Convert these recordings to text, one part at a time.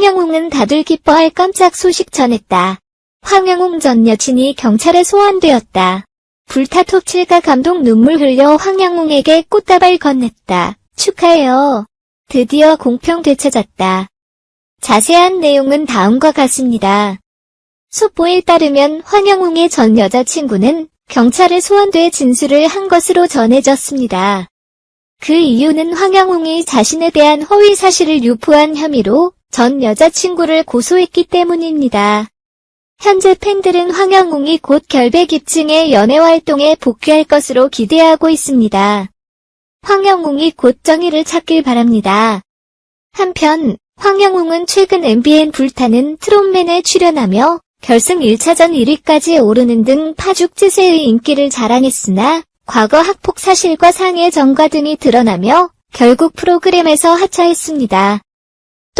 황영웅은 다들 기뻐할 깜짝 소식 전했다. 황영웅 전 여친이 경찰에 소환되었다. 불타톱칠가 감동 눈물 흘려 황영웅에게 꽃다발 건넸다. 축하해요. 드디어 공평 되찾았다. 자세한 내용은 다음과 같습니다. 속보에 따르면 황영웅의 전 여자친구는 경찰에 소환돼 진술을 한 것으로 전해졌습니다. 그 이유는 황영웅이 자신에 대한 허위 사실을 유포한 혐의로 전 여자친구를 고소했기 때문입니다. 현재 팬들은 황영웅이 곧 결백 입증의 연애 활동에 복귀할 것으로 기대하고 있습니다. 황영웅이 곧 정의를 찾길 바랍니다. 한편 황영웅은 최근 MBN 불타는 트롯맨에 출연하며 결승 1차전 1위까지 오르는 등 파죽지세의 인기를 자랑했으나 과거 학폭 사실과 상해 전과 등이 드러나며 결국 프로그램에서 하차했습니다.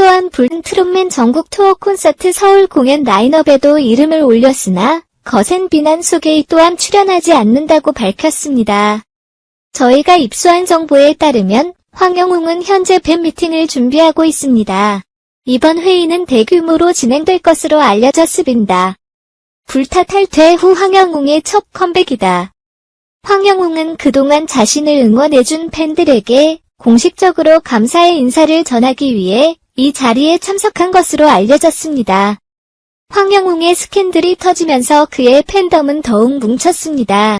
또한 불 트롯맨 전국 투어 콘서트 서울 공연 라인업에도 이름을 올렸으나 거센 비난 속에 또한 출연하지 않는다고 밝혔습니다. 저희가 입수한 정보에 따르면 황영웅은 현재 팬 미팅을 준비하고 있습니다. 이번 회의는 대규모로 진행될 것으로 알려졌습니다. 불타 탈퇴 후 황영웅의 첫 컴백이다. 황영웅은 그동안 자신을 응원해준 팬들에게 공식적으로 감사의 인사를 전하기 위해 이 자리에 참석한 것으로 알려졌습니다. 황영웅의 스캔들이 터지면서 그의 팬덤은 더욱 뭉쳤습니다.